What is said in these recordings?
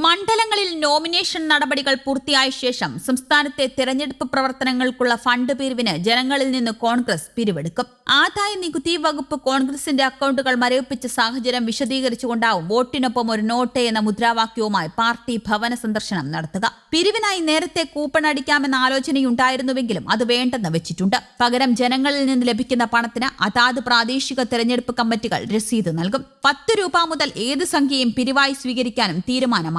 മണ്ഡലങ്ങളിൽ നോമിനേഷൻ നടപടികൾ പൂർത്തിയായ ശേഷം സംസ്ഥാനത്തെ തെരഞ്ഞെടുപ്പ് പ്രവർത്തനങ്ങൾക്കുള്ള ഫണ്ട് പിരിവിന് ജനങ്ങളിൽ നിന്ന് കോൺഗ്രസ് പിരിവെടുക്കും. ആദായ നികുതി വകുപ്പ് കോൺഗ്രസിന്റെ അക്കൗണ്ടുകൾ മരവിപ്പിച്ച സാഹചര്യം വിശദീകരിച്ചുകൊണ്ടാവും വോട്ടിനൊപ്പം ഒരു നോട്ട് എന്ന മുദ്രാവാക്യവുമായി പാർട്ടി ഭവന സന്ദർശനം നടത്തുക. പിരിവിനായി നേരത്തെ കൂപ്പൺ അടിക്കാമെന്ന ആലോചനയുണ്ടായിരുന്നുവെങ്കിലും അത് വേണ്ടെന്ന് വെച്ചിട്ടുണ്ട്. പകരം ജനങ്ങളിൽ നിന്ന് ലഭിക്കുന്ന പണത്തിന് അതാത് പ്രാദേശിക തെരഞ്ഞെടുപ്പ് കമ്മിറ്റികൾ രസീത് നൽകും. പത്ത് രൂപ മുതൽ ഏത് സംഖ്യയും പിരിവായി സ്വീകരിക്കാനും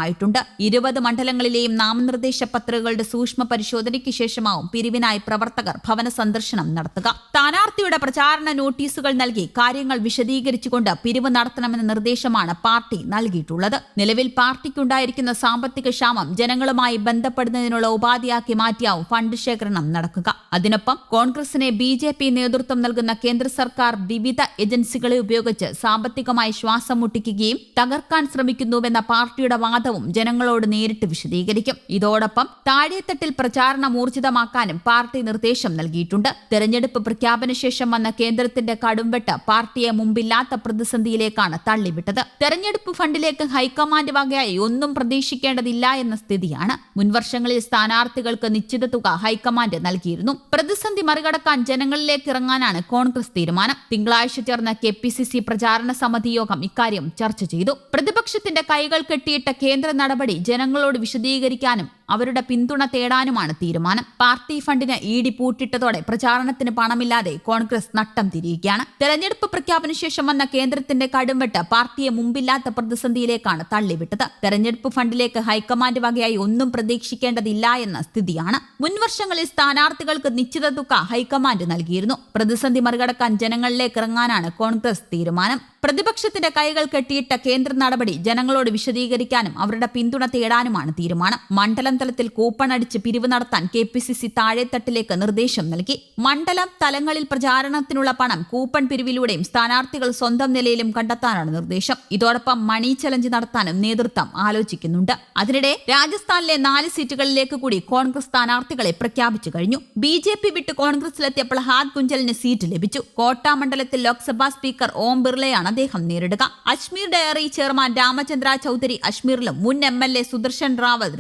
തീരുമാനമായിട്ടുണ്ട് ഇരുപത് മണ്ഡലങ്ങളിലെയും നാമനിർദ്ദേശ പത്രികകളുടെ സൂക്ഷ്മ പരിശോധനയ്ക്ക് ശേഷമാവും പിരിവിനായി പ്രവർത്തകർ ഭവന സന്ദർശനം നടത്തുക. സ്ഥാനാർത്ഥിയുടെ പ്രചാരണ നോട്ടീസുകൾ നൽകി കാര്യങ്ങൾ വിശദീകരിച്ചുകൊണ്ട് പിരിവ് നടത്തണമെന്ന നിർദ്ദേശമാണ് പാർട്ടി നൽകിയിട്ടുള്ളത്. നിലവിൽ പാർട്ടിക്കുണ്ടായിരിക്കുന്ന സാമ്പത്തിക ക്ഷാമം ജനങ്ങളുമായി ബന്ധപ്പെടുന്നതിനുള്ള ഉപാധിയാക്കി മാറ്റിയാവും ഫണ്ട് ശേഖരണം നടക്കുക. അതിനൊപ്പം കോൺഗ്രസിനെ ബി ജെ പി നേതൃത്വം നൽകുന്ന കേന്ദ്ര സർക്കാർ വിവിധ ഏജൻസികളെ ഉപയോഗിച്ച് സാമ്പത്തികമായി ശ്വാസം മുട്ടിക്കുകയും തകർക്കാൻ ശ്രമിക്കുന്നുവെന്ന പാർട്ടിയുടെ വാദവും ജനങ്ങളോട് നേരിട്ട് വിശദീകരിക്കും. ഇതോടൊപ്പം താഴെത്തട്ടിൽ പ്രചാരണം ഊർജിതമാക്കാനും പാർട്ടി നിർദ്ദേശം നൽകിയിട്ടുണ്ട്. തെരഞ്ഞെടുപ്പ് പ്രഖ്യാപന ശേഷം വന്ന കേന്ദ്രത്തിന്റെ കടുംവെട്ട് പാർട്ടിയെ മുമ്പില്ലാത്ത പ്രതിസന്ധിയിലേക്കാണ് തള്ളിവിട്ടത്. തെരഞ്ഞെടുപ്പ് ഫണ്ടിലേക്ക് ഹൈക്കമാൻഡ് വകയായി ഒന്നും പ്രതീക്ഷിക്കേണ്ടതില്ല എന്ന സ്ഥിതിയാണ്. മുൻവർഷങ്ങളിൽ സ്ഥാനാർത്ഥികൾക്ക് നിശ്ചിത തുക ഹൈക്കമാൻഡ് നൽകിയിരുന്നു. പ്രതിസന്ധി മറികടക്കാൻ ജനങ്ങളിലേക്ക് ഇറങ്ങാനാണ് കോൺഗ്രസ് തീരുമാനം. തിങ്കളാഴ്ച ചേർന്ന കെ പി സി സി പ്രചാരണ സമിതി യോഗം ഇക്കാര്യം ചർച്ച ചെയ്തു. പ്രതിപക്ഷത്തിന്റെ കൈകൾ കെട്ടിയിട്ട കേന്ദ്ര നടപടി ജനങ്ങളോട് വിശദീകരിക്കാനും അവരുടെ പിന്തുണ തേടാനുമാണ് തീരുമാനം. പാർട്ടി ഫണ്ടിന് ഈടി പൂട്ടിട്ടതോടെ പ്രചാരണത്തിന് പണമില്ലാതെ കോൺഗ്രസ് നട്ടം തിരിയുകയാണ്. തെരഞ്ഞെടുപ്പ് പ്രഖ്യാപന ശേഷം വന്ന കേന്ദ്രത്തിന്റെ കടുംവെട്ട് പാർട്ടിയെ മുമ്പില്ലാത്ത പ്രതിസന്ധിയിലേക്കാണ് തള്ളിവിട്ടത്. തെരഞ്ഞെടുപ്പ് ഫണ്ടിലേക്ക് ഹൈക്കമാൻഡ് വകയായി ഒന്നും പ്രതീക്ഷിക്കേണ്ടതില്ല എന്ന സ്ഥിതിയാണ്. മുൻവർഷങ്ങളിൽ സ്ഥാനാർത്ഥികൾക്ക് നിശ്ചിത തുക ഹൈക്കമാൻഡ് നൽകിയിരുന്നു. പ്രതിസന്ധി മറികടക്കാൻ ജനങ്ങളിലേക്ക് ഇറങ്ങാനാണ് കോൺഗ്രസ് തീരുമാനം. പ്രതിപക്ഷത്തിന്റെ കൈകൾ കെട്ടിയിട്ട കേന്ദ്ര നടപടി ജനങ്ങളോട് വിശദീകരിക്കാനും അവരുടെ പിന്തുണ തേടാനുമാണ് തീരുമാനം. മണ്ഡലം തലത്തിൽ കൂപ്പൺ അടിച്ച് പിരിവ് നടത്താൻ കെ പി സി സി താഴെത്തട്ടിലേക്ക് നിർദ്ദേശം നൽകി. മണ്ഡലം തലങ്ങളിൽ പ്രചാരണത്തിനുള്ള പണം കൂപ്പൺ പിരിവിലൂടെയും സ്ഥാനാർത്ഥികൾ സ്വന്തം നിലയിലും കണ്ടെത്താനാണ് നിർദ്ദേശം. ഇതോടൊപ്പം മണി ചലഞ്ച് നടത്താനും നേതൃത്വം ആലോചിക്കുന്നുണ്ട്. അതിനിടെ രാജസ്ഥാനിലെ നാല് സീറ്റുകളിലേക്ക് കൂടി കോൺഗ്രസ് സ്ഥാനാർത്ഥികളെ പ്രഖ്യാപിച്ചു കഴിഞ്ഞു. ബി ജെ പി വിട്ട് കോൺഗ്രസിലെത്തിയ പ്രഹ്ലാദ് കുഞ്ചലിന് സീറ്റ് ലഭിച്ചു. കോട്ട മണ്ഡലത്തിൽ ലോക്സഭാ സ്പീക്കർ ഓം ബിർളയാണ് അദ്ദേഹം നേരിടുക. അജ്മീർ ഡയറി ചെയർമാൻ രാമചന്ദ്ര ചൌധരി അജ്മീറിലും മുൻ M L A Sudarshan Rawat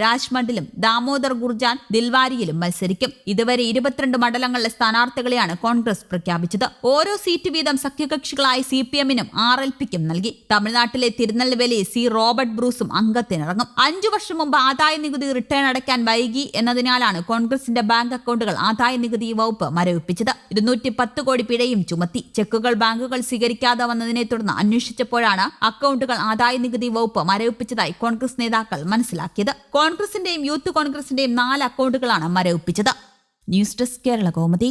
രാജ്മണ്ടിലും Damodar Gurjar ദിൽവാരിയിലും മത്സരിക്കും. ഇതുവരെ ഇരുപത്തിരണ്ട് മണ്ഡലങ്ങളിലെ സ്ഥാനാർത്ഥികളെയാണ് കോൺഗ്രസ് പ്രഖ്യാപിച്ചത്. ഓരോ സീറ്റ് വീതം സഖ്യകക്ഷികളായ സി പി എമ്മിനും ആർ എൽ പിക്കും നൽകി. തമിഴ്നാട്ടിലെ തിരുനെൽവേലി സി റോബർട്ട് ബ്രൂസും അംഗത്തിനിറങ്ങും. അഞ്ചു വർഷം മുമ്പ് ആദായ നികുതി റിട്ടേൺ അടയ്ക്കാൻ വൈകി എന്നതിനാലാണ് കോൺഗ്രസിന്റെ ബാങ്ക് അക്കൗണ്ടുകൾ ആദായ നികുതി വകുപ്പ് മരവിപ്പിച്ചത്. ഇരുന്നൂറ്റി പത്ത് കോടി പിഴയും ചുമത്തി. ചെക്കുകൾ ബാങ്കുകൾ സ്വീകരിക്കാതെ വന്നതിനെ തുടർന്ന് അന്വേഷിച്ചപ്പോഴാണ് അക്കൗണ്ടുകൾ ആദായ നികുതി വകുപ്പ് മരവിപ്പിച്ചതായി കോൺഗ്രസ് നേതാക്കൾ മനസ്സിലാക്കിയത്. കോൺഗ്രസിന്റെയും യൂത്ത് കോൺഗ്രസിന്റെയും നാല് അക്കൗണ്ടുകളാണ് മരവിപ്പിച്ചത്. News desk Kerala കോമതി